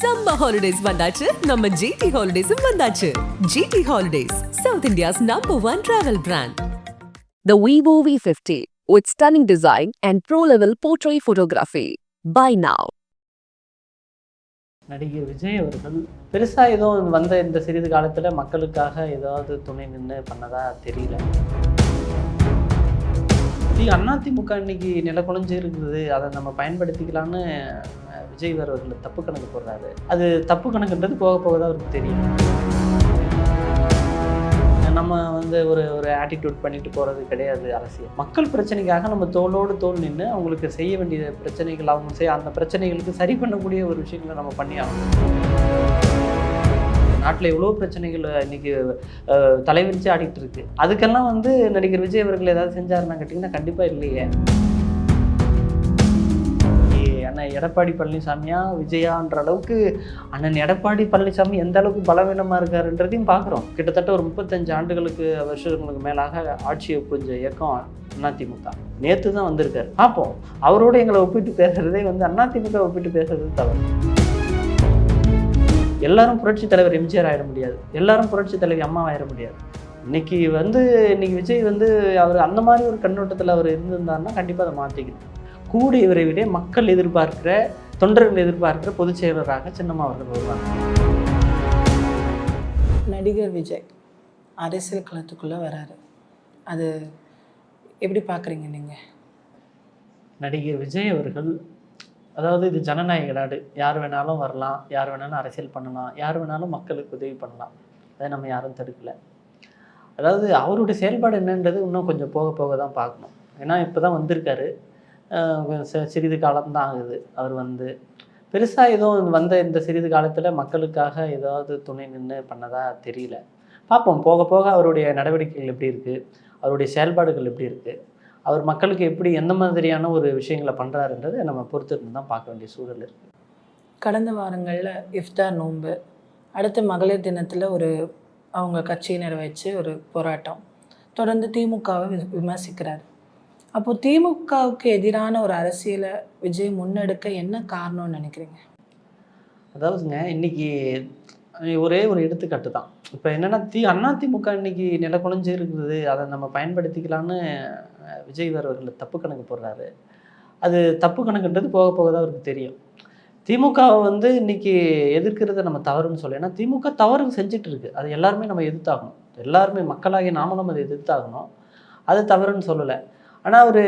Summer holidays வந்தாச்சு. நம்ம GT ஹாலிடேஸும் வந்தாச்சு. GT holidays south India's number one travel brand The Vivo V50 with stunning design and pro-level portrait photography. Buy now. நடிகர் விஜய் அவர்கள் பெருசாக எதுவும் வந்த இந்த சிறிது காலத்தில் மக்களுக்காக ஏதாவது துணை நின்று பண்ணதா தெரியல. தி அதிமுக இன்னைக்கு நிலக்குலைஞ்சு இருக்குது. அதை நம்ம பயன்படுத்திக்கலான்னு விஜய் அவர்கள் தப்பு கணக்கு போடுறாரு. அது தப்பு கணக்குன்றது போக போக தான் அவருக்கு தெரியும். நம்ம வந்து ஒரு ஒரு ஆட்டிடியூட் பண்ணிட்டு போகிறது கிடையாது அரசியல். மக்கள் பிரச்சனைக்காக நம்ம தோளோடு தோல் நின்று அவங்களுக்கு செய்ய வேண்டிய பிரச்சனைகள் அவங்க செய்ய அந்த பிரச்சனைகளுக்கு சரி பண்ணக்கூடிய ஒரு விஷயங்களை நம்ம பண்ணி ஆகணும். நாட்டில் எவ்வளோ பிரச்சனைகள் இன்னைக்கு அஹ், தலைவிரிச்சு ஆடிட்டு இருக்கு. அதுக்கெல்லாம் வந்து நடிகர் விஜய் அவர்கள் ஏதாவது செஞ்சாருன்னா கேட்டிங்கன்னா கண்டிப்பாக இல்லையே. அண்ணன் எடப்பாடி பழனிசாமியா விஜயான்ற அளவுக்கு அண்ணன் எடப்பாடி பழனிசாமி எந்த அளவுக்கு பலவீனமாக இருக்காருன்றதையும் பார்க்குறோம் கிட்டத்தட்ட ஒரு முப்பத்தஞ்சு ஆண்டுகளுக்கு வருஷங்களுக்கு மேலாக ஆட்சியை புரிஞ்ச இயக்கம் அதிமுக. நேற்று தான் வந்திருக்காரு. பார்ப்போம் அவரோட எங்களை ஒப்பிட்டு பேசுறதே வந்து அதிமுக ஒப்பிட்டு பேசுறது தவறு. எல்லாரும் புரட்சி தலைவர் எம்ஜிஆர் ஆயிட முடியாது. எல்லாரும் புரட்சி தலைவர் அம்மா ஆயிட முடியாது. இன்னைக்கு வந்து இன்னைக்கு விஜய் வந்து அவர் அந்த மாதிரி ஒரு கண்ணோட்டத்தில் அவர் இருந்திருந்தாருன்னா கண்டிப்பாக அதை மாற்றிக்கணும் கூடிய விரைவிலே மக்கள் எதிர்பார்க்கிற தொண்டர்கள் எதிர்பார்க்கிற பொதுச் செயலராக சின்னம்மா அவர்கள் வருவாங்க. நடிகர் விஜய் அரசியல் களத்துக்குள்ளே வராரு. அது எப்படி பார்க்குறீங்க நீங்கள் நடிகர் விஜய் அவர்கள் அதாவது இது ஜனநாயக நாடு. யார் வேணாலும் வரலாம் யார் வேணாலும் அரசியல் பண்ணலாம் யார் வேணாலும் மக்களுக்கு உதவி பண்ணலாம். அதை நம்ம யாரும் தடுக்கல. அதாவது அவருடைய செயல்பாடு என்னன்றது இன்னும் கொஞ்சம் போக போக தான் பார்க்கணும். ஏன்னா இப்போ தான் வந்திருக்காரு. சிறிது காலம்தான் ஆகுது அவர் வந்து பெருசாக எதுவும் வந்த இந்த சிறிது காலத்தில் மக்களுக்காக ஏதாவது துணை நின்று பண்ணதா தெரியல. பார்ப்போம் போக போக அவருடைய நடவடிக்கைகள் எப்படி இருக்குது அவருடைய செயல்பாடுகள் எப்படி இருக்குது அவர் மக்களுக்கு எப்படி எந்த மாதிரியான ஒரு விஷயங்களை பண்ணுறாருன்றதை நம்ம பொறுத்திருந்து தான் பார்க்க வேண்டிய சூழல் இருக்குது கடந்த வாரங்களில் இஃப்தார் நோன்பு அடுத்த மகளிர் தினத்தில் ஒரு அவங்க கட்சியினரை வச்சு ஒரு போராட்டம். தொடர்ந்து திமுகவை வி- விமர்சிக்கிறார். அப்போது திமுகவுக்கு எதிரான ஒரு அரசியலை விஜய் முன்னெடுக்க என்ன காரணம்னு நினைக்கிறீங்க? அதாவதுங்க இன்னைக்கு ஒரே ஒரு எடுத்துக்காட்டு தான். இப்போ என்னன்னா தி அதிமுக இன்னைக்கு நிலக்குலைஞ்சு இருக்குது. அதை நம்ம பயன்படுத்திக்கலான்னு விஜய் அவர்கள் தப்பு கணக்கு போடுறாரு. அது தப்பு கணக்குன்றது போக போக தான் அவருக்கு தெரியும். திமுகவை வந்து இன்னைக்கு எதிர்க்கிறத நம்ம தவறுன்னு சொல்லி ஏன்னா திமுக தவறு செஞ்சுட்டு இருக்கு. அது எல்லாருமே நம்ம எதிர்த்தாகணும். எல்லாருமே மக்களாகிய நாமளும் அதை எதிர்த்தாகணும். அது தவறுன்னு சொல்லலை. ஆனால் அவர்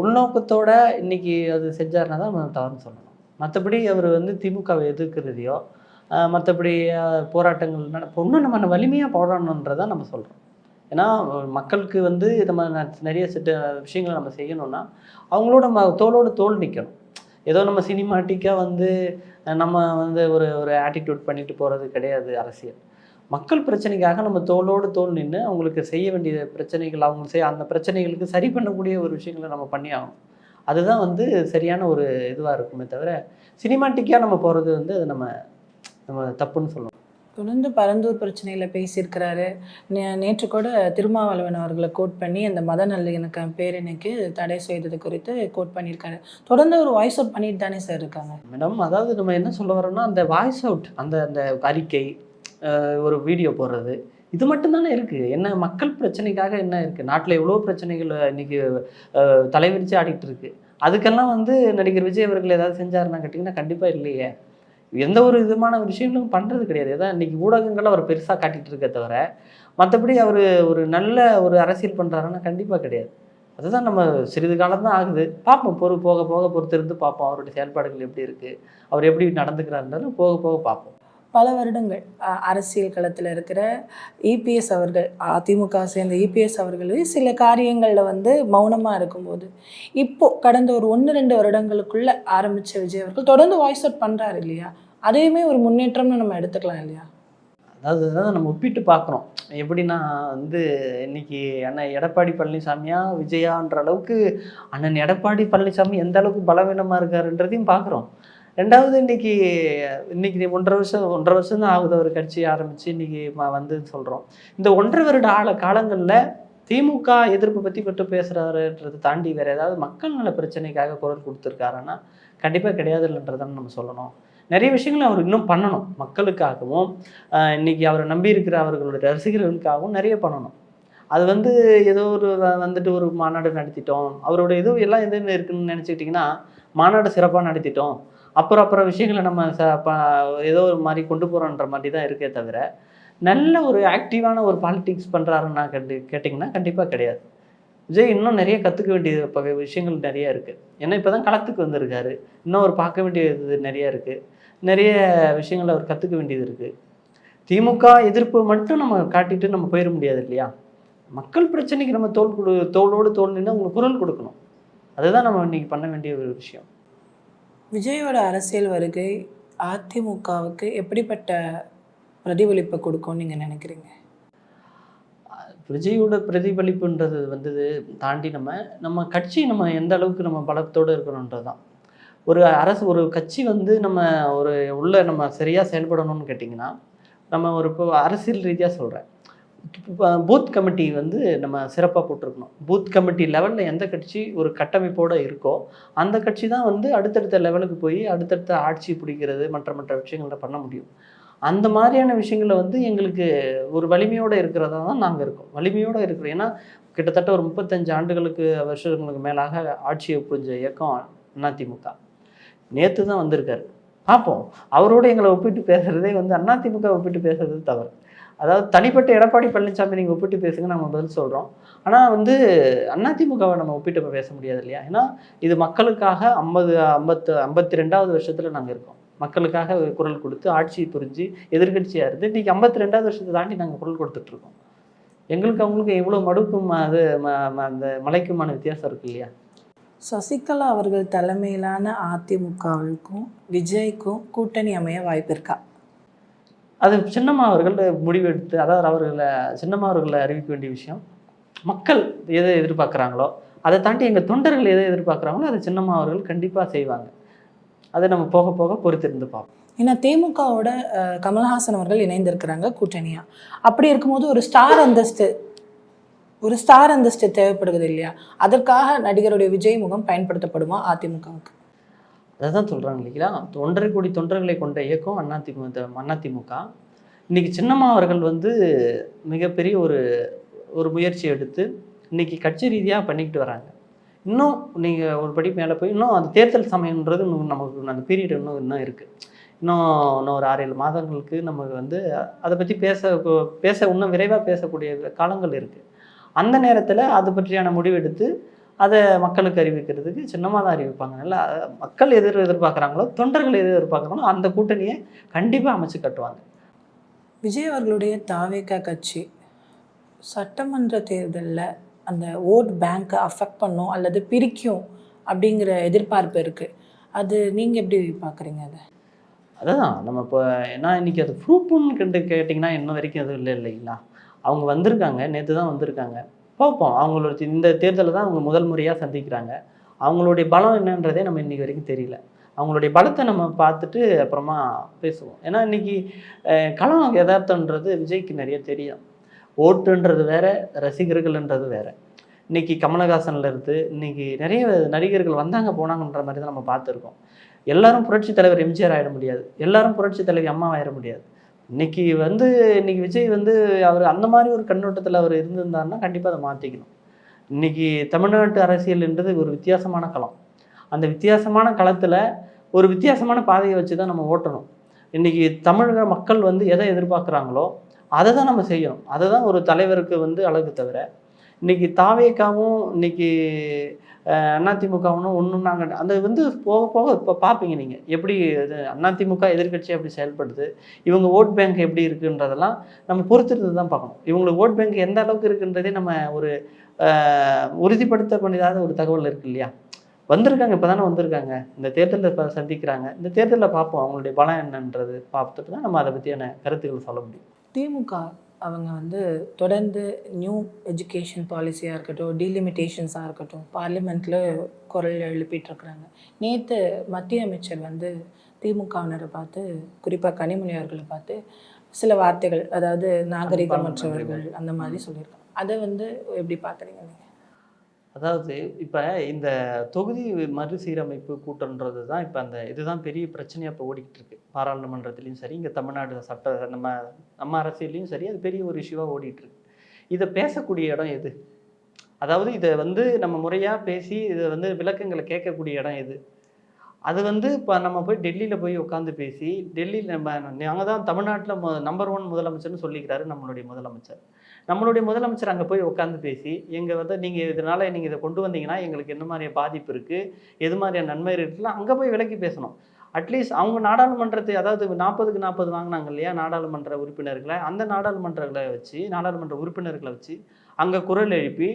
உள்நோக்கத்தோட இன்னைக்கு அது செஞ்சார்னா தான் நம்ம தவறுன்னு சொல்லணும். மற்றபடி அவர் வந்து திமுகவை எதிர்க்கிறதையோ மற்றபடி போராட்டங்கள் நட இன்னும் நம்ம வலிமையாக போராடணுன்றதான் நம்ம சொல்கிறோம் ஏன்னா மக்களுக்கு வந்து நம்ம ந- நிறைய சிட்ட விஷயங்களை நம்ம செய்யணும்னா அவங்களோட ம தோளோட தோல் நிற்கணும் ஏதோ நம்ம சினிமாட்டிக்காக வந்து நம்ம வந்து ஒரு ஒரு ஆட்டிடியூட் பண்ணிட்டு போகிறது கிடையாது அரசியல். மக்கள் பிரச்சனைக்காக நம்ம தோளோடு தோள் நின்று அவங்களுக்கு செய்ய வேண்டிய பிரச்சனைகள் அவங்க செய்ய அந்த பிரச்சனைகளுக்கு சரி பண்ணக்கூடிய ஒரு விஷயங்களை நம்ம பண்ணி ஆகணும். அதுதான் வந்து சரியான ஒரு இதுவாக இருக்குமே தவிர சினிமாட்டிக்காக நம்ம போகிறது வந்து அது நம்ம நம்ம தப்புன்னு சொல்லணும். தொடர்ந்து பரந்தூர் பிரச்சனையில் பேசியிருக்கிறாரு. நே- நேற்று கூட திருமாவளவன் அவர்களை கோட் பண்ணி அந்த மத நல்லிணக்க பேரணிக்கு தடை செய்தது குறித்து கோட் பண்ணியிருக்காரு. தொடர்ந்து ஒரு வாய்ஸ் அவுட் பண்ணிட்டு தானே சார் இருக்காங்க? மேடம் அதாவது நம்ம என்ன சொல்ல வரோம்னா அந்த வாய்ஸ் அவுட் அந்த அந்த அறிக்கை ஒரு வீடியோ போடுறது. இது மட்டும்தானே இருக்குது என்ன மக்கள் பிரச்சனைக்காக என்ன இருக்குது நாட்டில் எவ்வளோ பிரச்சனைகள் இன்றைக்கி தலைவிரிச்சு ஆடிட்டு இருக்கு. அதுக்கெல்லாம் வந்து நடிகர் விஜய் அவர்கள் ஏதாவது செஞ்சாருன்னா கேட்டிங்கன்னா கண்டிப்பாக இல்லையே. எந்த ஒரு விதமான விஷயங்களும் பண்ணுறது கிடையாது. ஏதாவது இன்றைக்கி ஊடகங்கள் அவர் பெருசாக காட்டிகிட்டு இருக்க தவிர மற்றபடி அவர் ஒரு நல்ல ஒரு அரசியல் பண்ணுறாருன்னா கண்டிப்பாக கிடையாது. அதுதான் நம்ம சிறிது காலம் தான் ஆகுது. பார்ப்போம். பொறு போக போக பொறுத்திருந்து பார்ப்போம். அவருடைய செயல்பாடுகள் எப்படி இருக்குது அவர் எப்படி நடந்துக்கிறாருன்றது போக போக பார்ப்போம். பல வருடங்கள் அரசியல் களத்தில் இருக்கிற இபிஎஸ் அவர்கள் அதிமுக சேர்ந்த இபிஎஸ் அவர்கள் சில காரியங்களில் வந்து மௌனமாக இருக்கும்போது இப்போது கடந்த ஒரு ஒன்று ரெண்டு வருடங்களுக்குள்ளே ஆரம்பித்த விஜய் அவர்கள் தொடர்ந்து வாய்ஸ் அவுட் பண்ணுறாரு இல்லையா? அதையுமே ஒரு முன்னேற்றம்னு நம்ம எடுத்துக்கலாம் இல்லையா? அதாவது அதாவது நம்ம ஒப்பிட்டு பார்க்குறோம். எப்படின்னா வந்து இன்னைக்கு அண்ணன் எடப்பாடி பழனிசாமியா விஜயான்ற அளவுக்கு அண்ணன் எடப்பாடி பழனிசாமி எந்த அளவுக்கு பலவீனமாக இருக்காருன்றதையும் பார்க்குறோம். ரெண்டாவது இன்னைக்கு இன்னைக்கு நீ ஒன்றரை வருஷம் ஒன்றரை வருஷம் தான் ஆகுது ஒரு கட்சி ஆரம்பித்து இன்னைக்கு வந்து சொல்கிறோம் இந்த ஒன்றரை வருட ஆள காலங்களில் திமுக எதிர்ப்பு பற்றி மட்டும் பேசுகிறாருன்றதை தாண்டி வேறு ஏதாவது மக்கள் நல பிரச்சனைக்காக குரல் கொடுத்துருக்காருன்னா கண்டிப்பாக கிடையாது இல்லைன்றதான நம்ம சொல்லணும். நிறைய விஷயங்களை அவர் இன்னும் பண்ணணும். மக்களுக்காகவும் இன்னைக்கு அவரை நம்பி இருக்கிற அவர்களுடைய ரசிகர்களுக்காகவும் நிறைய பண்ணணும். அது வந்து ஏதோ ஒரு வந்துட்டு ஒரு மாநாடு நடத்திட்டோம். அவரோட இது எல்லாம் எது இருக்குன்னு நினச்சிக்கிட்டிங்கன்னா மாநாடு சிறப்பாக நடத்திட்டோம். அப்புறம் அப்புறம் விஷயங்களை நம்ம ச ப- ஏதோ ஒரு மாதிரி கொண்டு போகிறோன்ற மாதிரி தான் இருக்கே தவிர நல்ல ஒரு ஆக்டிவான ஒரு பாலிடிக்ஸ் பண்ணுறாருன்னா கண்டு கேட்டிங்கன்னா கண்டிப்பாக கிடையாது. விஜய் இன்னும் நிறைய கற்றுக்க வேண்டிய பக விஷயங்கள் நிறைய இருக்குது ஏன்னா இப்போ தான் களத்துக்கு வந்திருக்காரு. இன்னும் அவர் பார்க்க வேண்டியது நிறைய இருக்குது நிறைய விஷயங்கள் அவர் கற்றுக்க வேண்டியது இருக்குது திமுக எதிர்ப்பு மட்டும் நம்ம காட்டிட்டு நம்ம போயிட முடியாது இல்லையா? மக்கள் பிரச்சனைக்கு நம்ம தோல் கொடு தோளோடு தோல் நின்று அவங்களுக்கு குரல் கொடுக்கணும். அதுதான் நம்ம இன்றைக்கி பண்ண வேண்டிய ஒரு விஷயம். விஜயோட அரசியல் வருகை அதிமுகவுக்கு எப்படிப்பட்ட பிரதிபலிப்பை கொடுக்கும்னு நீங்கள் நினைக்கிறீங்க? விஜயோட பிரதிபலிப்புன்றது வந்தது தாண்டி நம்ம நம்ம கட்சி நம்ம எந்த அளவுக்கு நம்ம பலத்தோடு இருக்கணுன்றது தான் ஒரு அரசு ஒரு கட்சி வந்து நம்ம ஒரு உள்ள நம்ம சரியாக செயல்படணும்னு கேட்டிங்கன்னா நம்ம ஒரு இப்போ அரசியல் ரீதியாக சொல்கிறேன் பூத் கமிட்டி வந்து நம்ம சிறப்பாக போட்டிருக்கணும். பூத் கமிட்டி லெவலில் எந்த கட்சி ஒரு கட்டமைப்போடு இருக்கோ அந்த கட்சி தான் வந்து அடுத்தடுத்த லெவலுக்கு போய் அடுத்தடுத்த ஆட்சி பிடிக்கிறது மற்ற மற்ற விஷயங்களை பண்ண முடியும். அந்த மாதிரியான விஷயங்களை வந்து எங்களுக்கு ஒரு வலிமையோடு இருக்கிறதா தான் நாங்கள் இருக்கோம். வலிமையோடு இருக்கிறோம். ஏன்னா கிட்டத்தட்ட ஒரு முப்பத்தஞ்சு ஆண்டுகளுக்கு வருஷங்களுக்கு மேலாக ஆட்சியை புரிஞ்ச இயக்கம் அதிமுக. நேற்று தான் வந்திருக்காரு. பார்ப்போம் அவரோட எங்களை ஒப்பிட்டு பேசுகிறதே வந்து அதிமுக ஒப்பிட்டு பேசுறது தவறு. அதாவது தனிப்பட்ட எடப்பாடி பழனிசாமி நீங்கள் ஒப்பிட்டு பேசுங்க நம்ம பதில் சொல்கிறோம் ஆனால் வந்து அதிமுகவை நம்ம ஒப்பிட்டு பேச முடியாது இல்லையா? ஏன்னா இது மக்களுக்காக ஐம்பது ஐம்பத்து ஐம்பத்தி ரெண்டாவது வருஷத்தில் நாங்கள் இருக்கோம். மக்களுக்காக குரல் கொடுத்து ஆட்சி புரிஞ்சு எதிர்க்கட்சியாக இருந்து இன்றைக்கி ஐம்பத்தி ரெண்டாவது வருஷத்தை தாண்டி நாங்கள் குரல் கொடுத்துட்ருக்கோம். எங்களுக்கு அவங்களுக்கு எவ்வளோ மடுக்கும் அது ம- ம- அந்த மலைக்குமான வித்தியாசம் இருக்கு இல்லையா? சசிகலா அவர்கள் தலைமையிலான அதிமுகவுக்கும் விஜய்க்கும் கூட்டணி அமைய வாய்ப்பு இருக்கா? அது சின்னம்மா அவர்கள் முடிவெடுத்து அதாவது அவர்களை சின்னம்மா அவர்களை அறிவிக்க வேண்டிய விஷயம். மக்கள் எதை எதிர்பார்க்குறாங்களோ அதை தாண்டி எங்கள் தொண்டர்கள் எதை எதிர்பார்க்குறாங்களோ அதை சின்னம்மா அவர்கள் கண்டிப்பாக செய்வாங்க. அதை நம்ம போக போக பொறுத்திருந்து பார்ப்போம். ஏன்னா தேமுகவோட கமல்ஹாசன் அவர்கள் இணைந்திருக்கிறாங்க கூட்டணியாக அப்படி இருக்கும்போது ஒரு ஸ்டார் அந்தஸ்து ஒரு ஸ்டார் அந்தஸ்து தேவைப்படுகிறது இல்லையா? அதற்காக நடிகருடைய விஜய் முகம் பயன்படுத்தப்படுமா அதிமுகவுக்கு? அதை தான் சொல்கிறாங்க இல்லைங்களா? ஒன்றரை கோடி தொண்டர்களை கொண்ட இயக்கம் அதிமுக அதிமுக இன்றைக்கி சின்னம்மா அவர்கள் வந்து மிகப்பெரிய ஒரு ஒரு முயற்சி எடுத்து இன்னைக்கு கட்சி ரீதியாக பண்ணிக்கிட்டு வராங்க. இன்னும் நீங்கள் ஒரு படி மேலே போய் இன்னும் அந்த தேர்தல் சமயம்ன்றது இன்னும் நமக்கு அந்த பீரியட் இன்னும் இன்னும் இருக்குது இன்னும் இன்னும் ஒரு ஆறு ஏழு மாதங்களுக்கு நமக்கு வந்து அதை பற்றி பேச பேச இன்னும் விரைவாக பேசக்கூடிய காலங்கள் இருக்குது அந்த நேரத்தில் அது பற்றியான முடிவெடுத்து அதை மக்களுக்கு அறிவிக்கிறதுக்கு சின்னமாக தான் அறிவிப்பாங்க. நல்லா மக்கள் எதிர் எதிர்பார்க்குறாங்களோ தொண்டர்கள் எது எதிர்பார்க்குறாங்களோ அந்த கூட்டணியை கண்டிப்பாக அமைச்சு கட்டுவாங்க. விஜய் அவர்களுடைய தாவேகா கட்சி சட்டமன்ற தேர்தலில் அந்த ஓட் பேங்க்கை அஃபெக்ட் பண்ணும் அல்லது பிரிக்கும் அப்படிங்கிற எதிர்பார்ப்பு இருக்குது அது நீங்கள் எப்படி பார்க்குறீங்க அதை? அதுதான். நம்ம இப்போ ஏன்னா இன்னைக்கு அது ப்ரூஃப்னு கண்டு கேட்டிங்கன்னா இன்ன வரைக்கும் எதுவும் இல்லை இல்லைங்களா? அவங்க வந்திருக்காங்க. நேற்று தான் வந்திருக்காங்க. பார்ப்போம். அவங்களோட இந்த தேர்தலில் தான் அவங்க முதல் முறையாக சந்திக்கிறாங்க. அவங்களுடைய பலம் என்னன்றதே நம்ம இன்றைக்கி வரைக்கும் தெரியல. அவங்களுடைய பலத்தை நம்ம பார்த்துட்டு அப்புறமா பேசுவோம். ஏன்னா இன்னைக்கு களம் யதார்த்தன்றது விஜய்க்கு நிறைய தெரியும். ஓட்டுன்றது வேற ரசிகர்கள்ன்றது வேற. இன்னைக்கு கமலஹாசன்ல இருந்து இன்னைக்கு நிறைய நடிகர்கள் வந்தாங்க போனாங்கன்ற மாதிரி தான் நம்ம பார்த்துருக்கோம். எல்லாரும் புரட்சி தலைவர் எம்ஜிஆர் ஆயிட முடியாது. எல்லாரும் புரட்சி தலைவர் அம்மா ஆயிட முடியாது. இன்னைக்கு வந்து இன்னைக்கு விஜய் வந்து அவர் அந்த மாதிரி ஒரு கண்ணோட்டத்தில் அவர் இருந்திருந்தாருன்னா கண்டிப்பாக அதை மாற்றிக்கணும் இன்னைக்கு தமிழ்நாட்டு அரசியல்ன்றது ஒரு வித்தியாசமான களம். அந்த வித்தியாசமான களத்தில் ஒரு வித்தியாசமான பாதையை வச்சு தான் நம்ம ஓட்டணும். இன்னைக்கு தமிழக மக்கள் வந்து எதை எதிர்பார்க்குறாங்களோ அதை தான் நம்ம செய்யணும். அதை தான் ஒரு தலைவருக்கு வந்து அழகு தவிர இன்னைக்கு தாவேக்காவும் இன்னைக்கு அஹ், அதிமுகவும் ஒன்றும் நாங்கள் அந்த வந்து போக போக இப்போ பார்ப்பீங்க நீங்கள் எப்படி இது அதிமுக எதிர்கட்சி எப்படி செயல்படுது இவங்க ஓட் பேங்க் எப்படி இருக்குன்றதெல்லாம் நம்ம பொறுத்திருந்து தான் பார்க்கணும். இவங்களுக்கு ஓட் பேங்க் எந்த அளவுக்கு இருக்குன்றதே நம்ம ஒரு உறுதிப்படுத்த பண்ணிடாத ஒரு தகவல் இருக்கு இல்லையா? வந்திருக்காங்க இப்போ தானே வந்திருக்காங்க. இந்த தேர்தலில் இப்போ சந்திக்கிறாங்க. இந்த தேர்தலில் பார்ப்போம் அவங்களுடைய பலம் என்னன்றது பார்த்துட்டு தான் நம்ம அதை பற்றியான கருத்துக்கள் சொல்ல முடியும். திமுக அவங்க வந்து தொடர்ந்து நியூ எஜுகேஷன் பாலிசியாக இருக்கட்டும் டீலிமிட்டேஷன்ஸாக இருக்கட்டும் பார்லிமெண்ட்டில் குரல் எழுப்பிட்டு இருக்கிறாங்க. நேற்று மத்திய அமைச்சர் வந்து திமுகவினரை பார்த்து குறிப்பாக கனிமொழி அவர்களை பார்த்து சில வார்த்தைகள் அதாவது நாகரிகமற்றவர்கள் அந்த மாதிரி சொல்லியிருக்காங்க. அதை வந்து எப்படி பார்க்குறீங்க நீங்கள் அதாவது இப்போ இந்த தொகுதி மறுசீரமைப்பு கூட்டம்ன்றது தான் இப்போ அந்த இதுதான் பெரிய பிரச்சனையாக இப்போ ஓடிக்கிட்டு இருக்கு. பாராளுமன்றத்துலேயும் சரி இங்கே தமிழ்நாடு சட்ட நம்ம நம்ம அரசியல்லையும் சரி அது பெரிய ஒரு இஷ்யூவாக ஓடிட்டு இருக்கு. இதை பேசக்கூடிய இடம் எது? அதாவது இதை வந்து நம்ம முறையாக பேசி இதை வந்து விளக்கங்களை கேட்கக்கூடிய இடம் எது? அது வந்து இப்போ நம்ம போய் டெல்லியில் போய் உட்காந்து பேசி டெல்லியில் நம்ம நாங்கள் தான் தமிழ்நாட்டில் நம்பர் ஒன் முதலமைச்சர்னு சொல்லிக்கிறாரு நம்மளுடைய முதலமைச்சர். நம்மளுடைய முதலமைச்சர் அங்கே போய் உட்காந்து பேசி எங்கள் வந்து நீங்கள் இதனால் நீங்கள் இதை கொண்டு வந்தீங்கன்னா எங்களுக்கு என்ன மாதிரியான பாதிப்பு இருக்குது எது மாதிரியான நன்மை இருக்குலாம் அங்கே போய் விலக்கி பேசணும். அட்லீஸ்ட் அவங்க நாடாளுமன்றத்தை அதாவது நாற்பதுக்கு நாற்பது வாங்கினாங்க இல்லையா நாடாளுமன்ற உறுப்பினர்களை அந்த நாடாளுமன்றங்களை வச்சு நாடாளுமன்ற உறுப்பினர்களை வச்சு அங்கே குரல் எழுப்பி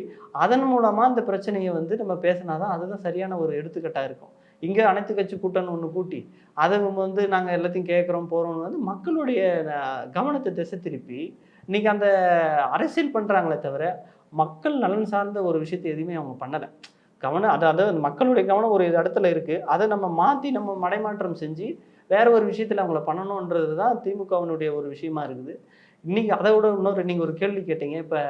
அதன் மூலமாக அந்த பிரச்சனையை வந்து நம்ம பேசினா தான் அதுதான் சரியான ஒரு எடுத்துக்காட்டாக இருக்கும். இங்கே அனைத்து கட்சி கூட்டம்னு ஒன்று கூட்டி அதை வந்து நாங்கள் எல்லாத்தையும் கேட்குறோம் போகிறோம்னு வந்து மக்களுடைய கவனத்தை திசை திருப்பி இன்றைக்கி அந்த அரசியல் பண்ணுறாங்களே தவிர மக்கள் நலன் சார்ந்த ஒரு விஷயத்தை எதுவுமே அவங்க பண்ணலை. கவனம் அது அதாவது மக்களுடைய கவனம் ஒரு இடத்துல இருக்குது அதை நம்ம மாற்றி நம்ம மடைமாற்றம் செஞ்சு வேற ஒரு விஷயத்தில் அவங்கள பண்ணணுன்றது தான் திமுகவினுடைய ஒரு விஷயமா இருக்குது. இன்றைக்கி அதை விட இன்னொரு நீங்கள் ஒரு கேள்வி கேட்டீங்க இப்போ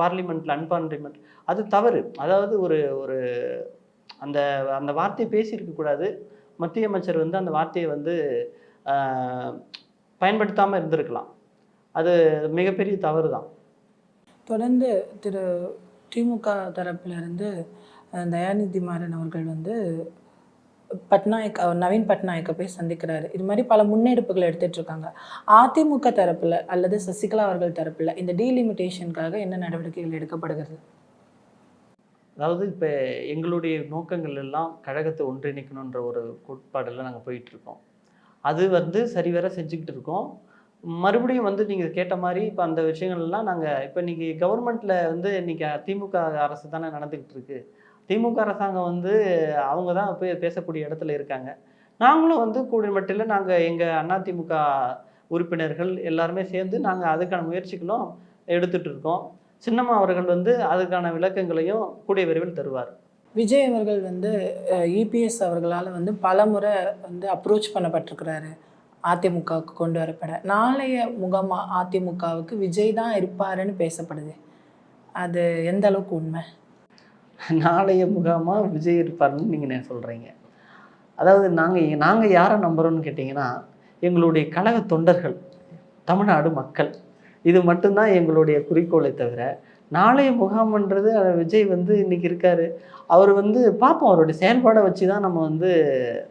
பார்லிமெண்ட்டில் அன்பார்லிமெண்ட் அது தவறு. அதாவது ஒரு ஒரு அந்த அந்த வார்த்தையை பேசியிருக்க கூடாது. மத்திய அமைச்சர் வந்து அந்த வார்த்தையை வந்து பயன்படுத்தாமல் இருந்திருக்கலாம். அது மிகப்பெரிய தவறு தான் தொடர்ந்து திரு திமுக தரப்பிலிருந்து தயாநிதி மாறன் அவர்கள் வந்து பட்நாயக் அவர் நவீன் பட்நாயக்கை போய் சந்திக்கிறாரு. இது மாதிரி பல முன்னெடுப்புகள் எடுத்துட்டு இருக்காங்க. அதிமுக தரப்புல அல்லது சசிகலா அவர்கள் தரப்புல இந்த டீலிமிட்டேஷனுக்காக என்ன நடவடிக்கைகள் எடுக்கப்படுகிறது? அதாவது இப்போ எங்களுடைய நோக்கங்கள் எல்லாம் கழகத்தை ஒன்றிணைக்கணுன்ற ஒரு கோட்பாடில் நாங்கள் போயிட்டுருக்கோம். அது வந்து சரிவர செஞ்சுக்கிட்டு இருக்கோம் மறுபடியும் வந்து நீங்கள் கேட்ட மாதிரி இப்போ அந்த விஷயங்கள்லாம் நாங்கள் இப்போ இன்றைக்கி கவர்மெண்ட்டில் வந்து இன்றைக்கி திமுக அரசு தானே நடந்துக்கிட்டு இருக்குது திமுக அரசாங்கம் வந்து அவங்க தான் போய் பேசக்கூடிய இடத்துல இருக்காங்க. நாங்களும் வந்து கூடிமட்டில் நாங்கள் எங்கள் அதிமுக உறுப்பினர்கள் எல்லாருமே சேர்ந்து நாங்கள் அதுக்கான முயற்சிகளும் எடுத்துகிட்டு இருக்கோம் சின்னம்மா அவர்கள் வந்து அதுக்கான விளக்கங்களையும் கூடிய விரைவில் தருவார். விஜய் அவர்கள் வந்து இபிஎஸ் அவர்களால் வந்து பல முறை வந்து அப்ரோச் பண்ணப்பட்டிருக்கிறாரு. அதிமுகவுக்கு கொண்டு வரப்பட. நாளைய முகமா அதிமுகவுக்கு விஜய் தான் இருப்பாருன்னு பேசப்படுது. அது எந்த அளவுக்கு உண்மை? நாளைய முகாமாக விஜய் இருப்பார்னு நீங்கள் சொல்கிறீங்க அதாவது நாங்கள் நாங்கள் யாரை நம்புகிறோம்னு கேட்டிங்கன்னா எங்களுடைய கழக தொண்டர்கள் தமிழ்நாடு மக்கள். இது மட்டும்தான் எங்களுடைய குறிக்கோளை தவிர நாளைய முகாம்ன்றது விஜய் வந்து இன்னைக்கு இருக்காரு. அவர் வந்து பார்ப்போம் அவருடைய செயல்பாடை வச்சு தான் நம்ம வந்து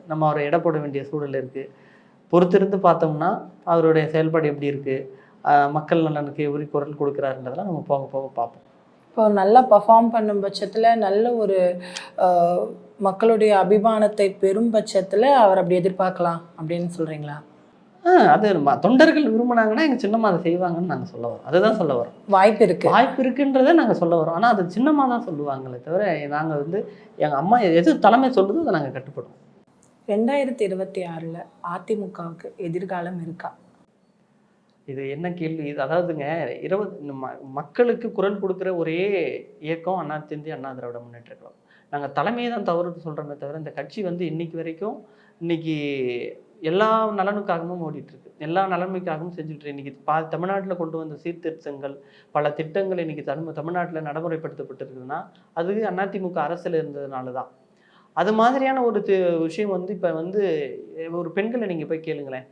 நம்ம அவரை எடை போட வேண்டிய சூழல் இருக்குது பொறுத்திருந்து பார்த்தோம்னா அவருடைய செயல்பாடு எப்படி இருக்குது மக்கள் நலனுக்கு எப்படி குரல் கொடுக்குறாருன்றதெல்லாம் நம்ம போக போக பார்ப்போம். இப்போ நல்லா பர்ஃபார்ம் பண்ணும் பட்சத்தில் நல்ல ஒரு மக்களுடைய அபிமானத்தை பெறும் பட்சத்தில் அவர் அப்படி எதிர்பார்க்கலாம் அப்படின்னு சொல்கிறீங்களா அது தொண்டர்கள் விரும்பினாங்கன்னா எங்கள் சின்னம்மா அதை செய்வாங்கன்னு நாங்கள் சொல்ல வரோம். அதுதான் சொல்ல வரோம். வாய்ப்பு இருக்கு. வாய்ப்பு இருக்குன்றதை நாங்கள் சொல்ல வரோம். ஆனால் அது சின்னம்மா தான் சொல்லுவாங்களே தவிர நாங்கள் வந்து எங்கள் அம்மா எது தலைமை சொல்லுதோ அதை நாங்கள் கட்டுப்படுவோம். ரெண்டாயிரத்தி இருபத்தி ஆறில் அதிமுகவுக்கு எதிர்காலம் இருக்கா? இது என்ன கேள்வி? இது அதாவதுங்க இருபது மக்களுக்கு குரல் கொடுக்குற ஒரே இயக்கம் அண்ணா திந்தி அண்ணா திராவிட முன்னேற்ற கழகம். நாங்கள் தலைமையை தான் தவறு சொல்கிறோமே தவிர இந்த கட்சி வந்து இன்னைக்கு வரைக்கும் இன்னைக்கு எல்லா நலனுக்காகவும் ஓடிட்டுருக்கு. எல்லா நலனுக்காகவும் செஞ்சுட்டு இன்னைக்கு பா தமிழ்நாட்டில் கொண்டு வந்த சீர்திருத்தங்கள் பல திட்டங்கள் இன்னைக்கு தமிழ் தமிழ்நாட்டில் நடைமுறைப்படுத்தப்பட்டிருக்குதுன்னா அது அதிமுக அரசில் இருந்ததுனால தான். அது மாதிரியான ஒரு விஷயம் வந்து இப்போ வந்து ஒரு பெண்களை நீங்கள் போய் கேளுங்களேன்.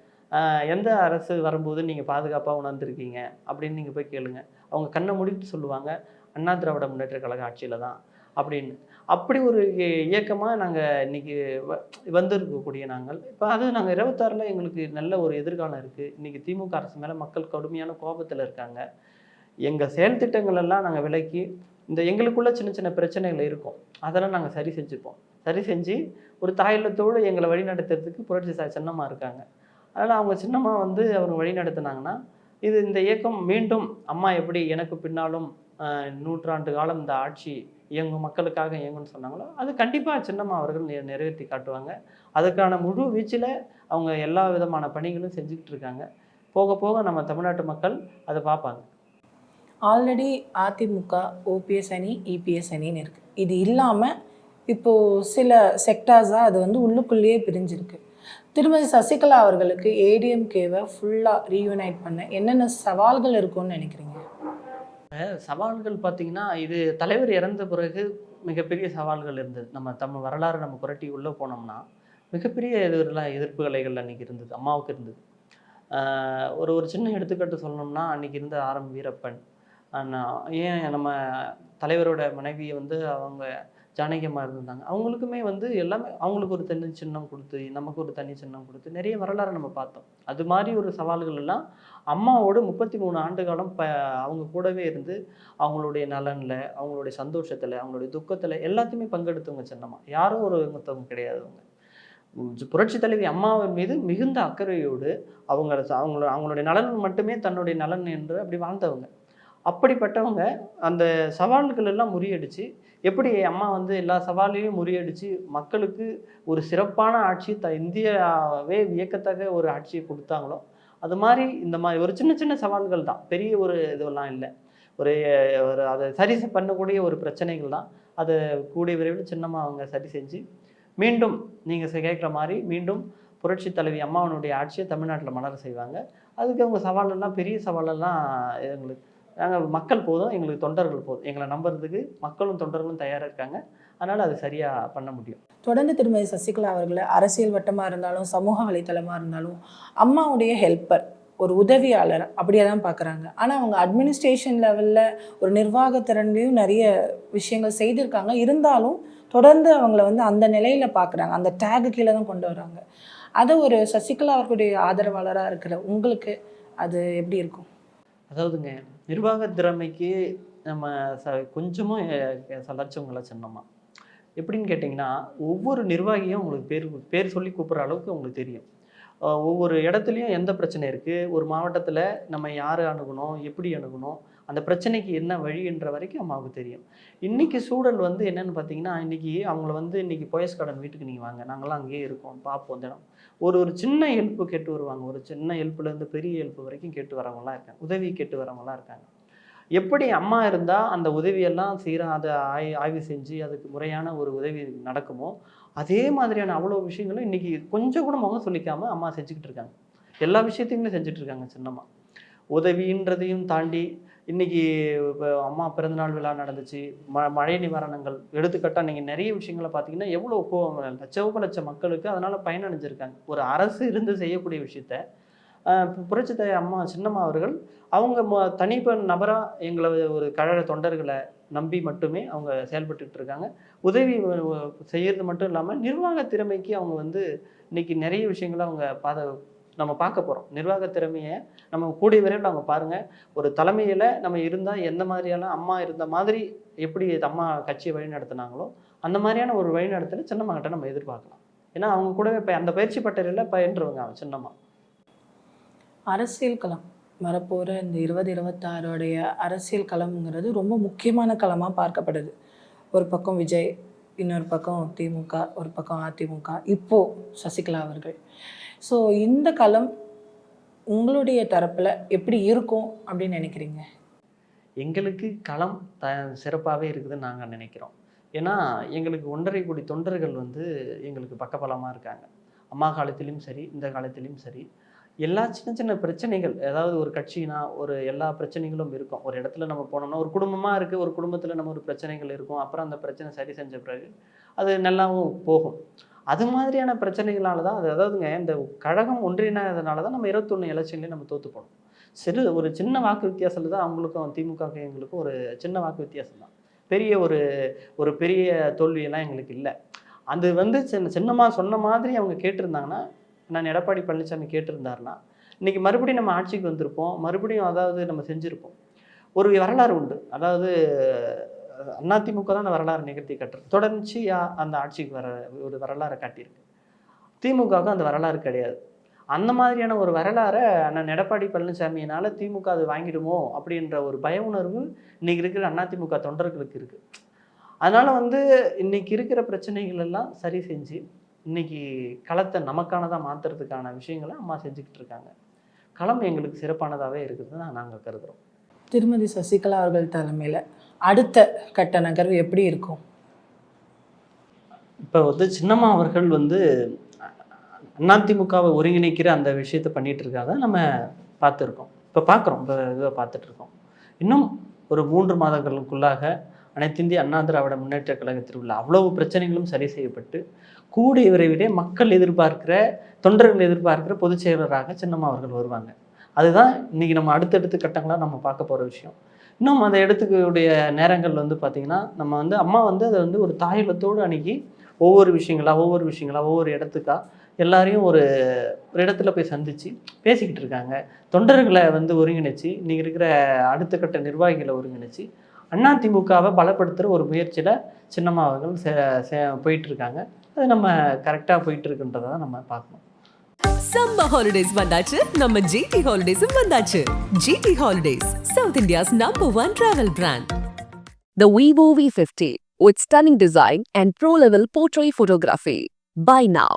எந்த அரசு வரும்போது நீங்கள் பாதுகாப்பாக உணர்ந்துருக்கீங்க? அப்படின்னு நீங்கள் போய் கேளுங்க. அவங்க கண்ணை மூடிட்டு சொல்லுவாங்க. அண்ணா திராவிட முன்னேற்ற கழக ஆட்சியில் தான். அப்படின்னு. அப்படி ஒரு இயக்கமாக நாங்கள் இன்னைக்கு வ- வந்திருக்கக்கூடிய நாங்கள். இப்போ அது நாங்கள் இருபத்தாறில் எங்களுக்கு நல்ல ஒரு எதிர்காலம் இருக்குது இன்றைக்கி திமுக அரசு மேலே மக்கள் கடுமையான கோபத்தில் இருக்காங்க. எங்கள் செயல் திட்டங்களெல்லாம் நாங்கள் விலக்கி இந்த எங்களுக்குள்ளே சின்ன சின்ன பிரச்சனைகள் இருக்கும். அதெல்லாம் நாங்கள் சரி செஞ்சுப்போம். சரி செஞ்சு ஒரு தாயுள்ளத்தோடு எங்களை வழிநடத்துறதுக்கு புரட்சி சா சின்னம்மா இருக்காங்க. அதனால் அவங்க சின்னம்மா வந்து அவங்க வழி நடத்துனாங்கன்னா இது இந்த இயக்கம் மீண்டும் அம்மா எப்படி எனக்கு பின்னாலும் நூற்றாண்டு காலம் இந்த ஆட்சி இயங்கும் மக்களுக்காக இயங்கும்னு சொன்னாங்களோ அது கண்டிப்பாக சின்னம்மா அவர்கள் நிறைவேற்றி காட்டுவாங்க. அதுக்கான முழு வீச்சில் அவங்க எல்லா விதமான பணிகளும் செஞ்சுக்கிட்டு இருக்காங்க. போக போக நம்ம தமிழ்நாட்டு மக்கள் அதை பார்ப்பாங்க. ஆல்ரெடி அதிமுக ஓபிஎஸ் அணி இபிஎஸ் அணின்னு இருக்குது இது இல்லாமல் இப்போது சில செக்டார்ஸாக அது வந்து உள்ளுக்குள்ளேயே பிரிஞ்சிருக்கு. திருமதி சசிகலா அவர்களுக்கு ஏடிஎம்கேவை ஃபுல்லாக ரீயூனைட் பண்ண என்னென்ன சவால்கள் இருக்கும்னு நினைக்கிறீங்க? சவால்கள் பார்த்தீங்கன்னா இது தலைவர் இறந்த பிறகு மிகப்பெரிய சவால்கள் இருந்தது. நம்ம தமிழ் வரலாறு நம்ம புரட்டி உள்ளே போனோம்னா மிகப்பெரிய எதிரெலாம் எதிர்ப்பு கலைகள் அன்றைக்கி இருந்தது அம்மாவுக்கு இருந்தது. ஒரு ஒரு சின்ன எடுத்துக்காட்டு சொல்லணும்னா அன்றைக்கி இருந்த ஆரம் வீரப்பன். ஏன் நம்ம தலைவரோட மனைவியை வந்து அவங்க ஜானகியமாக இருந்தாங்க இருந்திருந்தாங்க. அவங்களுக்குமே வந்து எல்லாமே அவங்களுக்கு ஒரு தனி சின்னம் கொடுத்து நமக்கு ஒரு தனி சின்னம் கொடுத்து நிறைய வரலாறு நம்ம பார்த்தோம். அது மாதிரி ஒரு சவால்கள் எல்லாம் அம்மாவோடு முப்பத்தி மூணு ஆண்டு காலம் ப அவங்க கூடவே இருந்து அவங்களுடைய நலனில் அவங்களுடைய சந்தோஷத்தில் அவங்களுடைய துக்கத்தில் எல்லாத்தையுமே பங்கெடுத்தவங்க சின்னம்மா. யாரும் ஒரு மொத்தவங்க கிடையாதவங்க புரட்சி தலைவி அம்மாவின் மீது மிகுந்த அக்கறையோடு அவங்க அவங்கள அவங்களுடைய நலன் மட்டுமே தன்னுடைய நலன் என்று அப்படி வாழ்ந்தவங்க. அப்படிப்பட்டவங்க அந்த சவால்கள் எல்லாம் முறியடிச்சு எப்படி அம்மா வந்து எல்லா சவாலையும் முறியடிச்சு மக்களுக்கு ஒரு சிறப்பான ஆட்சி த இந்தியாவே வியக்கத்தக்க ஒரு ஆட்சியை கொடுத்தாங்களோ அது மாதிரி இந்த மாதிரி ஒரு சின்ன சின்ன சவால்கள் தான். பெரிய ஒரு இதெல்லாம் இல்லை. ஒரு ஒரு அதை சரி பண்ணக்கூடிய ஒரு பிரச்சனைகள் தான். அதை கூடிய விரைவில் சின்னமாக அவங்க சரி செஞ்சு மீண்டும் நீங்கள் கேட்குற மாதிரி மீண்டும் புரட்சி தலைவி அம்மாவனுடைய ஆட்சியை தமிழ்நாட்டில் மலர செய்வாங்க. அதுக்கு அவங்க சவாலெல்லாம் பெரிய சவாலெல்லாம் எங்களுக்கு நாங்கள் மக்கள் போதும் எங்களுக்கு தொண்டர்கள் போதும். எங்களை நம்புறதுக்கு மக்களும் தொண்டர்களும் தயாராக இருக்காங்க. அதனால் அது சரியாக பண்ண முடியும். தொடர்ந்து திருமதி சசிகலா அவர்களை அரசியல் வட்டமாக இருந்தாலும் சமூக வலைத்தளமாக இருந்தாலும் அம்மாவுடைய ஹெல்ப்பர் ஒரு உதவியாளர் அப்படியே தான் பார்க்குறாங்க ஆனால் அவங்க அட்மினிஸ்ட்ரேஷன் லெவலில் ஒரு நிர்வாகத்திறன்லையும் நிறைய விஷயங்கள் செய்திருக்காங்க. இருந்தாலும் தொடர்ந்து அவங்கள வந்து அந்த நிலையில் பார்க்குறாங்க அந்த டேகு கீழே தான் கொண்டு வராங்க. அது ஒரு சசிகலா அவர்களுடைய ஆதரவாளராக இருக்கிற உங்களுக்கு அது எப்படி இருக்கும்? அதாவதுங்க நிர்வாக திறமைக்கு நம்ம ச கொஞ்சமும் எ- சலைச்சவங்கள எப்படின்னு கேட்டிங்கன்னா ஒவ்வொரு நிர்வாகியும் உங்களுக்கு பேர் பேர் சொல்லி கூப்பிட்ற அளவுக்கு உங்களுக்கு தெரியும். ஒவ்வொரு இடத்துலையும் எந்த பிரச்சனை இருக்குது ஒரு மாவட்டத்தில் நம்ம யார் அணுகணும்? எப்படி அணுகணும்? அந்த பிரச்சனைக்கு என்ன வழின்ற வரைக்கும் அம்மாவுக்கு தெரியும். இன்றைக்கி சூழல் வந்து என்னென்னு பார்த்தீங்கன்னா இன்றைக்கி அவங்கள வந்து இன்றைக்கி போயஸ் கார்டன் வீட்டுக்கு நீங்கள் வாங்க. நாங்களாம் அங்கேயே இருக்கோம். பார்ப்போம் தினம். ஒரு ஒரு சின்ன ஹெல்ப்பு கேட்டு வருவாங்க. ஒரு சின்ன ஹெல்ப்லேருந்து பெரிய ஹெல்ப் வரைக்கும் கேட்டு வரவங்களாம் இருக்காங்க. உதவி கேட்டு வரவங்களாம் இருக்காங்க. எப்படி அம்மா இருந்தால் அந்த உதவியெல்லாம் சீராக அதை ஆய் ஆய்வு செஞ்சு அதுக்கு முறையான ஒரு உதவி நடக்குமோ அதே மாதிரியான அவ்வளோ விஷயங்களும் இன்றைக்கி கொஞ்சம் கூட முகம் சொல்லிக்காமல் அம்மா செஞ்சுக்கிட்டு இருக்காங்க. எல்லா விஷயத்தையுமே செஞ்சுட்ருக்காங்க சின்னம்மா. உதவின்றதையும் தாண்டி இன்னைக்கு இப்போ அம்மா பிறந்தநாள் விழா நடந்துச்சு. ம மழை நிவாரணங்கள். எடுத்துக்காட்டாக நீங்கள் நிறைய விஷயங்களை பார்த்தீங்கன்னா எவ்வளோ கோ லட்சோப லட்ச மக்களுக்கு அதனால் பயனடைஞ்சிருக்காங்க. ஒரு அரசு இருந்து செய்யக்கூடிய விஷயத்த ஆஹ் அம்மா சின்னம்மா அவர்கள் அவங்க ம- தனிப்ப நபராக எங்களை ஒரு கழக தொண்டர்களை நம்பி மட்டுமே அவங்க செயல்பட்டுக்கிட்டு இருக்காங்க. உதவி செய்கிறது மட்டும் இல்லாமல் நிர்வாக திறமைக்கு அவங்க வந்து இன்னைக்கு நிறைய விஷயங்களை அவங்க பாத நம்ம பார்க்க போகிறோம் நிர்வாக திறமையை நம்ம கூடிய விரைவில் அவங்க பாருங்கள் ஒரு தலைமையில் நம்ம இருந்தால் எந்த மாதிரியெல்லாம் அம்மா இருந்த மாதிரி எப்படி அம்மா கட்சியை வழி நடத்துனாங்களோ அந்த மாதிரியான ஒரு வழி நடத்தல சின்னம்மா கிட்ட நம்ம எதிர்பார்க்கலாம். ஏன்னா அவங்க கூடவே இப்போ அந்த பயிற்சி பட்டறையில் பயின்றுவங்க அவன் சின்னம்மா. அரசியல் களம் வரப்போகிற இந்த இருபது இருபத்தாறுடைய அரசியல் களம்ங்கிறது ரொம்ப முக்கியமான களமாக பார்க்கப்படுது. ஒரு பக்கம் விஜய் இன்னொரு பக்கம் திமுக ஒரு பக்கம் அதிமுக இப்போ சசிகலா அவர்கள். ஸோ இந்த காலம் உங்களுடைய தரப்பில் எப்படி இருக்கும் அப்படின்னு நினைக்கிறீங்க? எங்களுக்கு களம் த சிறப்பாகவே இருக்குதுன்னு நாங்கள் நினைக்கிறோம். ஏன்னா எங்களுக்கு ஒன்றரை கோடி தொண்டர்கள் வந்து எங்களுக்கு பக்கபலமாக இருக்காங்க. அம்மா காலத்திலையும் சரி இந்த காலத்திலையும் சரி. எல்லா சின்ன சின்ன பிரச்சனைகள் ஏதாவது ஒரு கட்சினா ஒரு எல்லா பிரச்சனைகளும் இருக்கும். ஒரு இடத்துல நம்ம போனோம்னா ஒரு குடும்பமாக இருக்குது ஒரு குடும்பத்தில் நம்ம ஒரு பிரச்சனைகள் இருக்கும். அப்புறம் அந்த பிரச்சனை சரி செஞ்ச பிறகு அது நல்லாவும் போகும். அது மாதிரியான பிரச்சனைகளால தான் அது அதாவதுங்க இந்த கழகம் ஒன்றினதுனால தான் நம்ம இருபத்தொன்று எலெக்ஷன்லேயே நம்ம தோற்று போனோம். சிறு ஒரு சின்ன வாக்கு வித்தியாசத்தில் தான் அவங்களுக்கும் திமுக எங்களுக்கும் ஒரு சின்ன வாக்கு வித்தியாசம் தான். பெரிய ஒரு ஒரு பெரிய தோல்வியெல்லாம் எங்களுக்கு இல்லை. அது வந்து சின்ன சின்னமாக சொன்ன மாதிரி அவங்க கேட்டிருந்தாங்கன்னா நான் எடப்பாடி பழனிசாமி கேட்டிருந்தாருன்னா இன்றைக்கி மறுபடியும் நம்ம ஆட்சிக்கு வந்திருப்போம். மறுபடியும் அதாவது நம்ம செஞ்சுருப்போம். ஒரு வரலாறு உண்டு. அதாவது அதிமுக தான் அந்த வரலாறு நிகழ்த்தி கட்டுறது. தொடர்ச்சியாக அந்த ஆட்சிக்கு வர ஒரு வரலாறை காட்டியிருக்கு. திமுகவுக்கும் அந்த வரலாறு கிடையாது. அந்த மாதிரியான ஒரு வரலாறை அண்ணன் எடப்பாடி பழனிசாமியினால் திமுக அது வாங்கிடுமோ அப்படின்ற ஒரு பய உணர்வு இன்றைக்கி இருக்கிற அதிமுக தொண்டர்களுக்கு இருக்குது அதனால் வந்து இன்றைக்கி இருக்கிற பிரச்சனைகள் எல்லாம் சரி செஞ்சு இன்னைக்கு களத்தை நமக்கானதாக மாற்றுறதுக்கான விஷயங்களை அம்மா செஞ்சுக்கிட்டு இருக்காங்க. களம் எங்களுக்கு சிறப்பானதாகவே இருக்குதுன்னு நாங்கள் கருதுகிறோம் திருமதி சசிகலா அவர்கள் தலைமையில் அடுத்த கட்ட நகர்வு எப்படி இருக்கும்? இப்போ வந்து சின்னம்மா அவர்கள் வந்து அதிமுகவை ஒருங்கிணைக்கிற அந்த விஷயத்தை பண்ணிட்டு இருக்காத நம்ம பார்த்துருக்கோம். இப்போ பார்க்குறோம். இப்போ இதை பார்த்துட்டு இருக்கோம். இன்னும் ஒரு மூன்று மாதங்களுக்குள்ளாக அனைத்திந்திய அண்ணா திராவிட முன்னேற்ற கழகத்தில் உள்ள அவ்வளவு பிரச்சனைகளும் சரி செய்யப்பட்டு கூடிய விரைவிலே மக்கள் எதிர்பார்க்கிற தொண்டர்கள் எதிர்பார்க்கிற பொதுச் செயலராக சின்னம்மா அவர்கள் வருவாங்க. அதுதான் இன்னைக்கு நம்ம அடுத்தடுத்த கட்டங்களாக நம்ம பார்க்க போகிற விஷயம். இன்னும் அந்த இடத்துக்குடைய நேரங்கள் வந்து பார்த்திங்கன்னா நம்ம வந்து அம்மா வந்து அதை வந்து ஒரு தாயலத்தோடு அன்னைக்கு ஒவ்வொரு விஷயங்களா ஒவ்வொரு விஷயங்களா ஒவ்வொரு இடத்துக்கா எல்லாரையும் ஒரு ஒரு இடத்துல போய் சந்தித்து பேசிக்கிட்டு இருக்காங்க. தொண்டர்களை வந்து ஒருங்கிணைச்சு இன்றைக்கி இருக்கிற அடுத்த கட்ட நிர்வாகிகளை ஒருங்கிணைச்சு அண்ணா திமுகவை பலப்படுத்துகிற ஒரு முயற்சியில் சின்னம்மா அவர்கள் போயிட்டு இருக்காங்க. அது நம்ம கரெக்டாக போயிட்டு இருக்குன்றதை தான் நம்ம பார்க்கணும். சம்மர் ஹாலிடேஸ் வந்தாச்சு நம்ம ஜிடி ஹாலிடேஸும் வந்தாச்சு GT holidays south India's number one travel brand The Vivo V50 with stunning design and pro level portrait photography. Buy now.